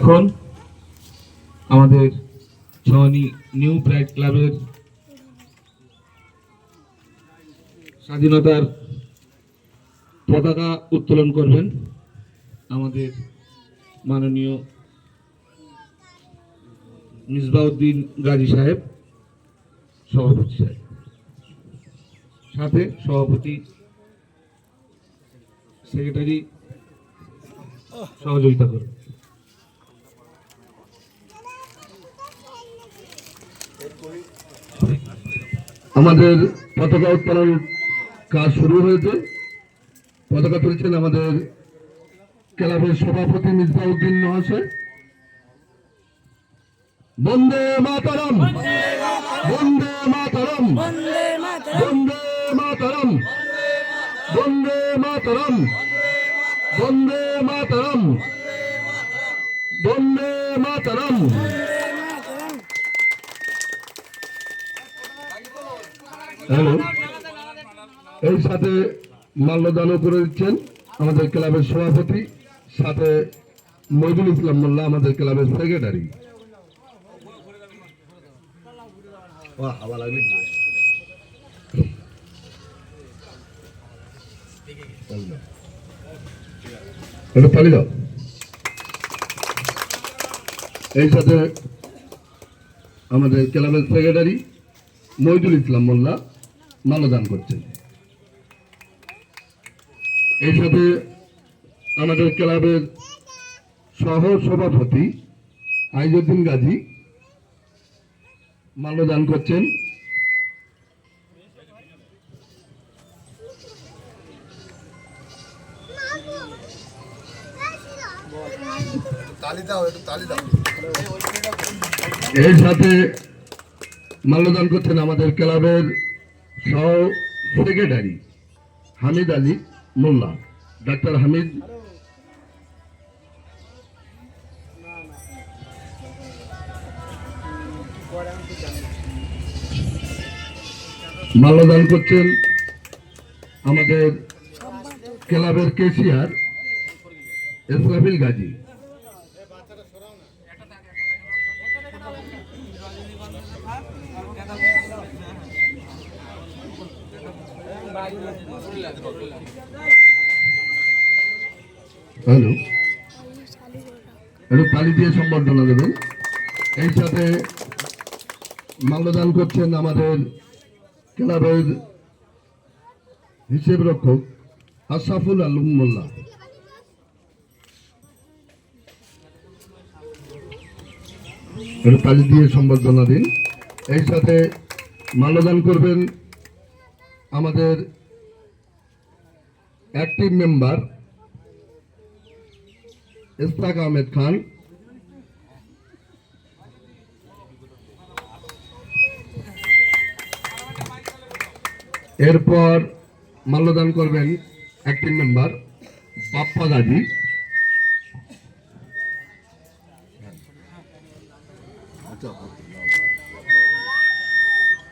এখন আমাদের ছনি new pride ক্লাবের স্বাধীনতার পতাকা উত্তোলন করবেন আমাদের মাননীয় মিসবাউদ্দিন গাজী সাহেব, সভাপতি সাহেব। সাথে সভাপতি, সেক্রেটারি সহযোগিতা করবে আমাদের পতাকা উত্তোলন কাজ শুরু হয়েছে। পতাকা তুলছেন আমাদের ক্লাবের সভাপতি মিসবাউদ্দিন মহাশয়। বন্দে মাতারাম! বন্দে মাতারাম! বন্দে মাতরম! বন্দে মাতারাম! বন্দে মাতারাম! বন্দে মাতারাম! এই সাথে মাল্যদানও করে দিচ্ছেন আমাদের ক্লাবের সভাপতি সাথে মহিদুল ইসলাম মোল্লা আমাদের ক্লাবের সেক্রেটারি। এই সাথে আমাদের ক্লাবের সেক্রেটারি মহিদুল ইসলাম মোল্লা। মাল্যদান করছেন এই সাথে আমাদের ক্লাবের সহ সভাপতি আইজুদ্দিন গাজী মাল্যদান করছেন। এর সাথে মাল্যদান করছেন আমাদের ক্লাবের সহ সেক্রেটারি হামিদ আলী মোল্লা ডাক্তার হামিদ মাল্যদান করছেন আমাদের ক্লাবের কেসিয়ার ইসরাফিল গাজী। হ্যালো। একটু তালি দিয়ে সম্বর্ধনা দেবেন। এই সাথে মাল্যদান করছেন আমাদের ক্লাবের হিসেব রক্ষক আশরাফুল আলম মোল্লা। একটু তালি দিয়ে সম্বর্ধনা দিন। এই সাথে মাল্যদান করবেন আমাদের অ্যাক্টিভ মেম্বার ইস্তাক আহমেদ খান। এরপর মাল্যদান করবেন active member Bappa Gazi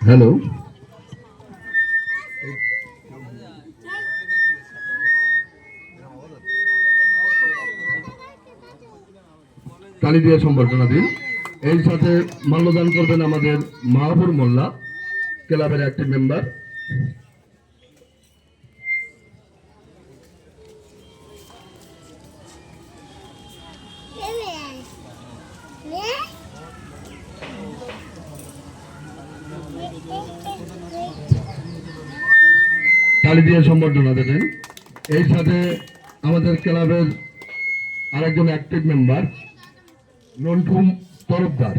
hello তালি দিয়ে সম্বর্ধনা দিন। এই সাথে মাল্যদান করবেন আমাদের মাহবুর মোল্লা, ক্লাবের একটি মেম্বার। তালি দিয়ে সম্বর্ধনা দেবেন। এই সাথে আমাদের ক্লাবের আরেকজন অ্যাক্টিভ মেম্বার নন্টু তরফদার।